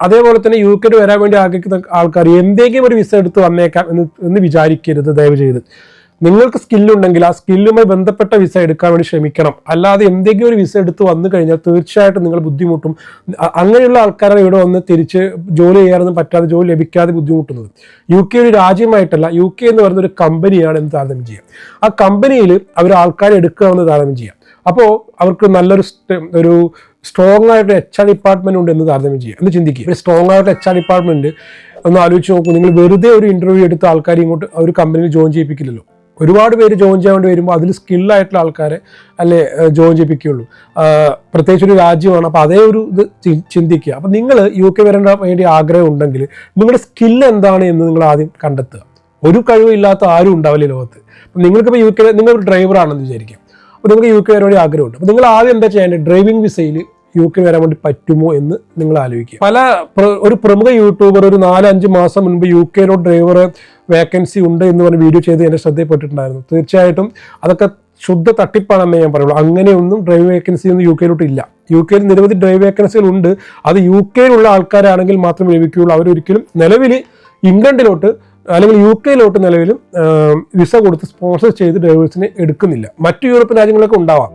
അതേപോലെ തന്നെ യു കെയിൽ വരാൻ വേണ്ടി ആഗ്രഹിക്കുന്ന ആൾക്കാർ എന്തെങ്കിലും ഒരു വിസ എടുത്ത് വന്നേക്കാം എന്ന് എന്ന് വിചാരിക്കരുത് ദയവ് ചെയ്ത്. നിങ്ങൾക്ക് സ്കില്ലുണ്ടെങ്കിൽ ആ സ്കില്ലുമായി ബന്ധപ്പെട്ട വിസ എടുക്കാൻ വേണ്ടി ശ്രമിക്കണം. അല്ലാതെ എന്തെങ്കിലും ഒരു വിസ എടുത്ത് വന്നു കഴിഞ്ഞാൽ തീർച്ചയായിട്ടും നിങ്ങൾ ബുദ്ധിമുട്ടും. അങ്ങനെയുള്ള ആൾക്കാരാണ് ഇവിടെ വന്ന് തിരിച്ച് ജോലി ചെയ്യാനൊന്നും പറ്റാതെ ജോലി ലഭിക്കാതെ ബുദ്ധിമുട്ടുന്നത്. യു കെ ഒരു രാജ്യമായിട്ടല്ല യു കെ എന്ന് പറയുന്ന ഒരു കമ്പനിയാണ് എന്ന് താരതമ്യം ചെയ്യാം. ആ കമ്പനിയിൽ അവർ ആൾക്കാരെ എടുക്കുക എന്ന് താരതമ്യം ചെയ്യാം. അപ്പോൾ അവർക്ക് നല്ലൊരു ഒരു സ്ട്രോങ് ആയിട്ട് എച്ച് ആർ ഡിപ്പാർട്ട്മെന്റ് ഉണ്ട് എന്ന് താരതമ്യം ചെയ്യുക. എന്ന് ചിന്തിക്കുക. സ്ട്രോങ് ആയിട്ട് എച്ച് ആർ ഡിപ്പാർട്ട്മെന്റ് ഒന്ന് ആലോചിച്ച് നോക്കൂ. നിങ്ങൾ വെറുതെ ഒരു ഇന്റർവ്യൂ എടുത്ത ആൾക്കാരെ ഇങ്ങോട്ട് ഒരു കമ്പനിയിൽ ജോയിൻ ചെയ്യിപ്പിക്കില്ലല്ലോ. ഒരുപാട് പേര് ജോയിൻ ചെയ്യാൻ വേണ്ടി വരുമ്പോൾ അതിൽ സ്കില്ലായിട്ടുള്ള ആൾക്കാരെ അല്ലേ ജോയിൻ ചെയ്യിപ്പിക്കുകയുള്ളൂ. പ്രത്യേകിച്ച് ഒരു രാജ്യമാണ്. അപ്പോൾ അതേ ഒരു ഇത് ചിന്തിക്കുക. അപ്പോൾ നിങ്ങൾ യു കെ വരേണ്ട വേണ്ടി ആഗ്രഹം ഉണ്ടെങ്കിൽ നിങ്ങളുടെ സ്കില്ല് എന്താണ് എന്ന് നിങ്ങൾ ആദ്യം കണ്ടെത്തുക. ഒരു കഴിവില്ലാത്ത ആരും ഉണ്ടാവില്ല ലോകത്ത്. അപ്പം നിങ്ങൾക്കിപ്പോൾ യു കെ നിങ്ങൾ ഒരു ഡ്രൈവറാണെന്ന് വിചാരിക്കാം. അപ്പോൾ നിങ്ങൾക്ക് യു കെ വരാൻ ആഗ്രഹമുണ്ട്. അപ്പോൾ നിങ്ങൾ ആദ്യം എന്താ ചെയ്യേണ്ടത്? ഡ്രൈവിംഗ് വിസയിൽ യു കെ വരാൻ വേണ്ടി പറ്റുമോ എന്ന് നിങ്ങൾ ആലോചിക്കുക. പല ഒരു പ്രമുഖ യൂട്യൂബർ ഒരു നാലഞ്ച് മാസം മുൻപ് യു കെയിലോ ഡ്രൈവർ വേക്കൻസി ഉണ്ട് എന്ന് പറഞ്ഞ് വീഡിയോ ചെയ്ത് എന്നെ ശ്രദ്ധയിൽപ്പെട്ടിട്ടുണ്ടായിരുന്നു. തീർച്ചയായിട്ടും അതൊക്കെ ശുദ്ധ തട്ടിപ്പാണെന്നേ ഞാൻ പറയുള്ളൂ. അങ്ങനെയൊന്നും ഡ്രൈവ് വേക്കൻസി ഒന്നും യു കെയിലോട്ട് ഇല്ല. യു കെയിൽ നിരവധി ഡ്രൈവ് വേക്കൻസികൾ ഉണ്ട്. അത് യു കെയിലുള്ള ആൾക്കാരാണെങ്കിൽ മാത്രമേ ലഭിക്കുകയുള്ളൂ. അവരൊരിക്കലും നിലവിൽ ഇംഗ്ലണ്ടിലോട്ട് അല്ലെങ്കിൽ യു കെയിലോട്ട് നിലവിലും വിസ കൊടുത്ത് സ്പോൺസർ ചെയ്ത് ഡ്രൈവേഴ്സിനെ എടുക്കുന്നില്ല. മറ്റു യൂറോപ്യൻ രാജ്യങ്ങളൊക്കെ ഉണ്ടാവാം.